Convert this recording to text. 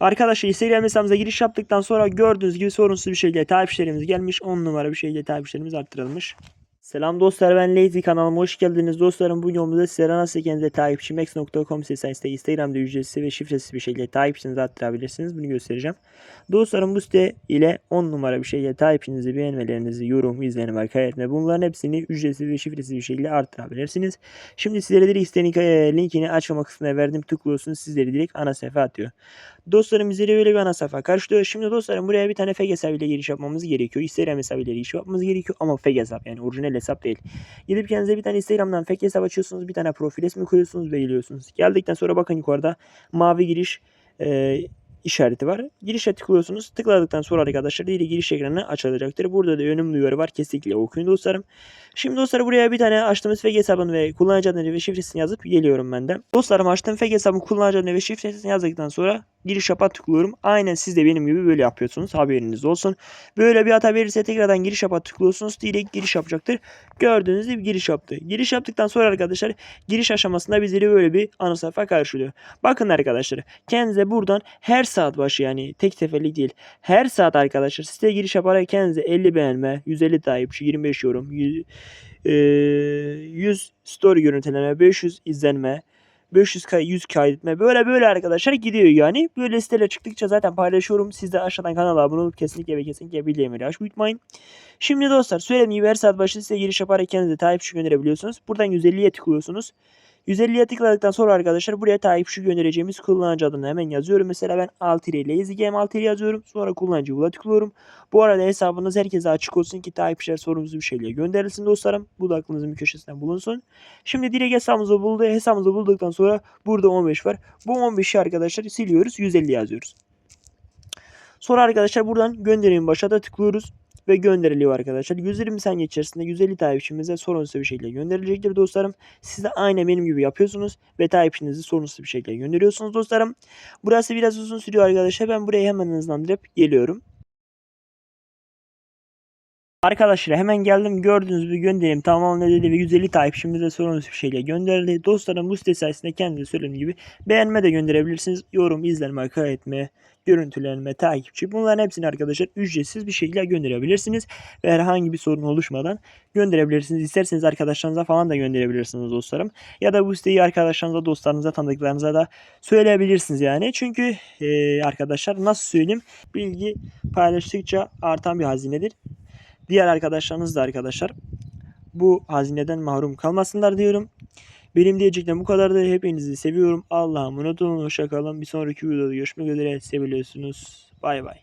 Arkadaşlar Instagram hesabımıza giriş yaptıktan sonra gördüğünüz gibi sorunsuz bir şekilde takipçilerimiz gelmiş. 10 numara bir şekilde takipçilerimiz arttırılmış. Selam dostlar ben Lazy kanalıma hoş geldiniz. Dostlarım bu videomuzda sizlere nasıl kendinize takipçi max.com sitesinde Instagram'da ücretsiz ve şifresiz bir şekilde takipçinizi arttırabilirsiniz. Bunu göstereceğim. Dostlarım bu site ile 10 numara bir şekilde takipçinizi, beğenmelerinizi, yorum, izlenim ve kaydetme bunların hepsini ücretsiz ve şifresiz bir şekilde arttırabilirsiniz. Şimdi sizlere direkt sitenin e, linkini açma kısmına verdim. Tıklıyorsunuz sizleri direkt ana sayfa atıyor. Dostlarım bizleri böyle bir ana sayfa karşılıyor. Şimdi dostlarım buraya bir tane fake hesabıyla giriş yapmamız gerekiyor. Instagram hesabıyla giriş yapmamız gerekiyor ama fake hesap yani orijinal hesap değil. Gidip kendinize bir tane Instagram'dan fake hesap açıyorsunuz. Bir tane profil resmi koyuyorsunuz ve. Geldikten sonra bakın yukarıda mavi giriş e, işareti var. Girişe tıklıyorsunuz. Tıkladıktan sonra arkadaşlar diğer giriş ekranı açılacaktır. Burada da yönüm uyarı var. Kesinlikle okuyun dostlarım. Şimdi dostlar buraya bir tane açtığımız fake hesabını ve kullanıcı adını ve şifresini yazıp geliyorum ben de. Dostlarım açtığım fake hesabın kullanıcı adını ve şifresini yazdıktan sonra giriş yapa tıklıyorum. Aynen siz de benim gibi böyle yapıyorsunuz. Haberiniz olsun. Böyle bir hata verirse tekrardan giriş yapa tıklıyorsunuz. Direkt giriş yapacaktır. Gördüğünüz gibi giriş yaptı. Giriş yaptıktan sonra arkadaşlar giriş aşamasında bizleri böyle bir ana sayfa karşılıyor. Bakın arkadaşlar kendinize buradan her saat başı yani tek seferlik değil. Her saat arkadaşlar siteye giriş yaparak kendinize 50 beğenme, 150 takipçi, 25 yorum, 100, eee, 100 story görüntüleme, 500 izlenme, 500 kay 100 kaydetme böyle böyle arkadaşlar gidiyor yani. Böyle siteler çıktıkça zaten paylaşıyorum. Siz de aşağıdan kanala abone olup kesinlikle ve kesinlikle bildirimleri açmayı unutmayın. Şimdi dostlar söylediğim gibi her saat başı size giriş yaparak kendinize takipçi gönderebiliyorsunuz. Buradan 150'ye tıklıyorsunuz. 150'ye tıkladıktan sonra arkadaşlar buraya takipçi göndereceğimiz kullanıcı adını hemen yazıyorum. Mesela ben Altiri ile EasyGame Altiri yazıyorum. Sonra kullanıcı bula tıklıyorum. Bu arada hesabınız herkese açık olsun ki takipçiler sorumuzu bir şeyle gönderilsin dostlarım. Bu da aklınızın bir köşesinden bulunsun. Şimdi direkt hesabımızı buldu. Hesabımızı bulduktan sonra burada 15 var. Bu 15'i arkadaşlar siliyoruz. 150 yazıyoruz. Sonra arkadaşlar buradan gönderin başa da tıklıyoruz ve gönderiliyor arkadaşlar. 120 saniye içerisinde 150 takipçimize sorunsuz bir şekilde gönderilecektir dostlarım. Siz de aynı benim gibi yapıyorsunuz ve takipçinizi sorunsuz bir şekilde gönderiyorsunuz dostlarım. Burası biraz uzun sürüyor arkadaşlar. Ben burayı hemen hızlandırıp geliyorum. Arkadaşlar hemen geldim gördüğünüz gibi gönderim tamamladı ve 150 takipçimize sorunsuz bir şekilde gönderildi. Dostlarım bu site sayesinde kendinize söylediğim gibi beğenme de gönderebilirsiniz. Yorum, izlenme, kaydetme, görüntülenme, takipçi bunların hepsini arkadaşlar ücretsiz bir şekilde gönderebilirsiniz. Ve herhangi bir sorun oluşmadan gönderebilirsiniz. İsterseniz arkadaşlarınıza falan da gönderebilirsiniz dostlarım. Ya da bu siteyi arkadaşlarınıza, dostlarınıza, tanıdıklarınıza da söyleyebilirsiniz yani. Çünkü e, arkadaşlar nasıl söyleyeyim bilgi paylaştıkça artan bir hazinedir. Diğer arkadaşlarınız da arkadaşlar bu hazineden mahrum kalmasınlar diyorum. Benim diyeceklerim bu kadardı. Hepinizi seviyorum. Allah'a emanet olun. Hoşça kalın. Bir sonraki videoda görüşmek üzere. Seviliyorsunuz. Bay bay.